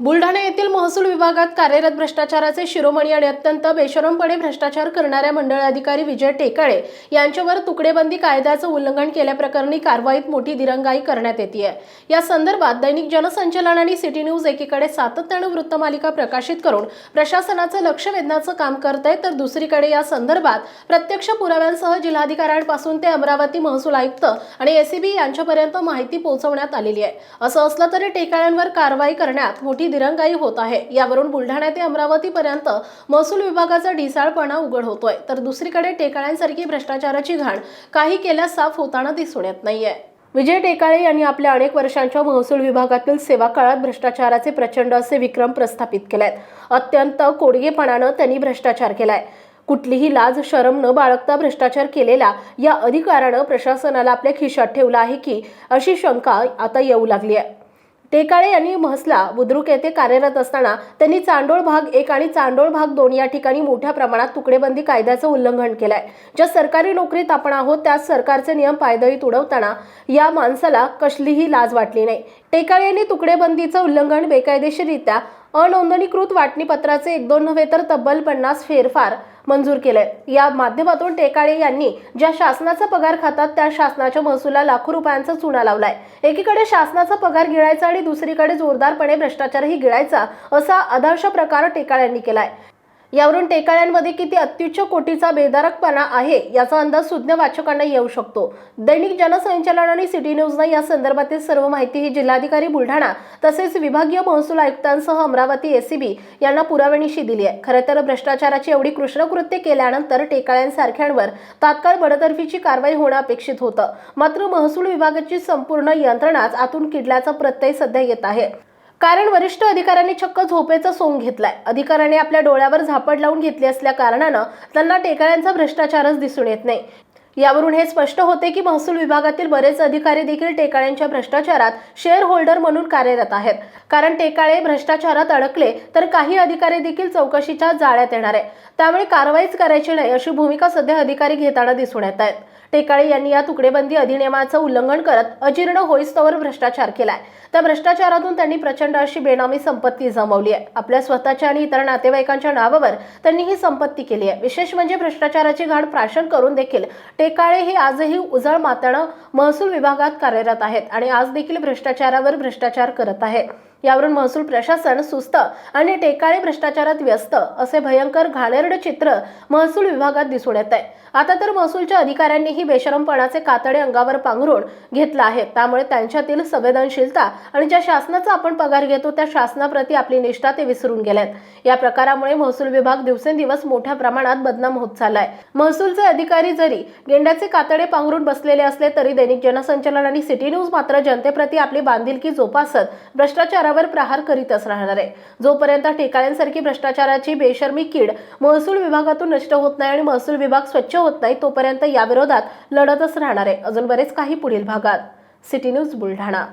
बुलढाणा येथील महसूल विभागात कार्यरत भ्रष्टाचाराचे शिरोमणी आणि अत्यंत बेशरमपणे भ्रष्टाचार करणाऱ्या मंडळ अधिकारी विजय टेकाळे यांच्यावर तुकडेबंदी कायद्याचं उल्लंघन केल्याप्रकरणी कारवाईत मोठी दिरंगाई करण्यात येते या संदर्भात दैनिक जनसंचलन आणि सिटी न्यूज एकीकडे सातत्यानं वृत्तमालिका प्रकाशित करून प्रशासनाचं लक्ष वेधण्याचं काम करत आहे तर दुसरीकडे या संदर्भात प्रत्यक्ष पुराव्यांसह जिल्हाधिकाऱ्यांपासून ते अमरावती महसूल आयुक्त आणि एसीबी यांच्यापर्यंत माहिती पोहोचवण्यात आलेली आहे. असं असलं तरी टेकाळ्यांवर कारवाई करण्यात मोठी दिरंगाई होत आहे. यावरून बुलढाणा ते अमरावतीपर्यंत महसूल विभागाचा ढिसाळपणा उघड होतोय. तर दुसरीकडे टेकाळ्यांसारखी भ्रष्टाचाराची घाण काही केल्यास साफ होताना दिसून येत नाहीये. विजय टेकाळे यांनी आपल्या अनेक वर्षांच्या महसूल विभागातील सेवा काळात भ्रष्टाचाराचे प्रचंड असे विक्रम प्रस्थापित केलेत. अत्यंत कोडगेपणानं त्यांनी भ्रष्टाचार केलाय. कुठलीही लाज शरम न बाळगता भ्रष्टाचार केलेला या अधिकारानं प्रशासनाला आपल्या खिशात ठेवलं आहे की अशी शंका आता येऊ लागली आहे टेकाळे यांनी म्हसला बुद्रुक येथे कार्यरत असताना त्यांनी चांडोळ भाग एक आणि चांडोळ भाग दोन या ठिकाणी मोठ्या प्रमाणात तुकडेबंदी कायद्याचं उल्लंघन केलंय. ज्या सरकारी नोकरीत आपण आहोत त्याच सरकारचे नियम पायदळीत उडवताना या माणसाला कसलीही लाज वाटली नाही. टेकाळे यांनी तुकडेबंदीचं उल्लंघन बेकायदेशीररित्या अनोंदणीकृत वाटणीपत्राचे एक दोन नव्हे तर तब्बल पन्नास फेरफार मंजूर केलंय. या माध्यमातून टेकाळे यांनी ज्या शासनाचा पगार खातात त्या शासनाच्या महसुला लाखो रुपयांचा चुना लावलाय. एकीकडे शासनाचा पगार गिळायचा आणि दुसरीकडे जोरदारपणे भ्रष्टाचारही गिळायचा असा आदर्श प्रकार टेकाळ्यांनी केलाय. यावरून टेकाळ्यांमध्ये किती अत्युच्च कोटीचा बेदारकपणा आहे याचा अंदाज सुज्ञ वाचकांना येऊ शकतो. दैनिक जनसंचालन आणि सिटी न्यूजनं या संदर्भातील सर्व माहिती ही जिल्हाधिकारी बुलढाणा तसेच विभागीय महसूल आयुक्तांसह अमरावती एसीबी यांना पुराव्यानिशी दिली आहे. खरं तर भ्रष्टाचाराची एवढी कृष्णकृत्य केल्यानंतर टेकाळ्यांसारख्यांवर तात्काळ बडतर्फीची कारवाई होणं अपेक्षित होतं. मात्र महसूल विभागाची संपूर्ण यंत्रणाच आतून किडल्याचा प्रत्यय सध्या येत आहे. कारण वरिष्ठ अधिकाऱ्यांनी चक्क झोपेचा सोंग घेतलाय. अधिकाऱ्यांनी आपल्या डोळ्यावर झापड लावून घेतली असल्या कारणानं त्यांना टेकाळ्यांचा भ्रष्टाचारच दिसून येत नाही. यावरून हे स्पष्ट होते की महसूल विभागातील बरेच अधिकारी देखील टेकाळ्यांच्या भ्रष्टाचारात शेअर होल्डर म्हणून कार्यरत आहेत. कारण टेकाळे भ्रष्टाचारात अडकले तर काही अधिकारी देखील चौकशीच्या जाळ्यात येणार आहे त्यामुळे कारवाईच करायची नाही अशी भूमिका सध्या अधिकारी घेताना दिसून येत आहेत. टेकाळे यांनी या तुकडेबंदी अधिनियमाचं उल्लंघन करत अजीर्ण होईस्तवर भ्रष्टाचार केलाय. त्या भ्रष्टाचारातून त्यांनी प्रचंड अशी बेनामी संपत्ती जमवली आहे. आपल्या स्वतःच्या आणि इतर नातेवाईकांच्या नावावर त्यांनी ही संपत्ती केली आहे. विशेष म्हणजे भ्रष्टाचाराची घाण प्राशन करून देखील टेकाळे हे आजही उजळ मातानं महसूल विभागात कार्यरत आहेत आणि आज देखील भ्रष्टाचारावर भ्रष्टाचार करत आहे यावरून महसूल प्रशासन सुस्त आणि टेकाळे भ्रष्टाचारात व्यस्त असे भयंकर घाणेरड चित्र महसूल विभागात दिसून येत आहे. आता तर महसूलच्या अधिकाऱ्यांनीही बेशरमपणाचे कातडे अंगावर पांघरून घेतलं आहे. त्यामुळे त्यांच्यातील संवेदनशीलता आणि ज्या शासनाचा आपण पगार घेतो त्या शासनाप्रती आपली निष्ठा ते विसरून गेल्यात. या प्रकारामुळे महसूल विभाग दिवसेंदिवस मोठ्या प्रमाणात बदनाम होत चाललाय. महसूलचे अधिकारी जरी गेंड्याचे कातडे पांघरून बसलेले असले तरी दैनिक जनसंचलन आणि सिटी न्यूज मात्र जनतेप्रती आपली बांधिलकी जोपासत भ्रष्टाचारावर प्रहार करीतच राहणार आहे. जोपर्यंत ठेकाळ्यांसारखी भ्रष्टाचाराची बेशर्मी कीड महसूल विभागातून नष्ट होत नाही आणि महसूल विभाग स्वच्छ होत नाही तोपर्यंत याविरोधात लढतच राहणार आहे. अजून बरेच काही पुढील भागात. City news Buldhana.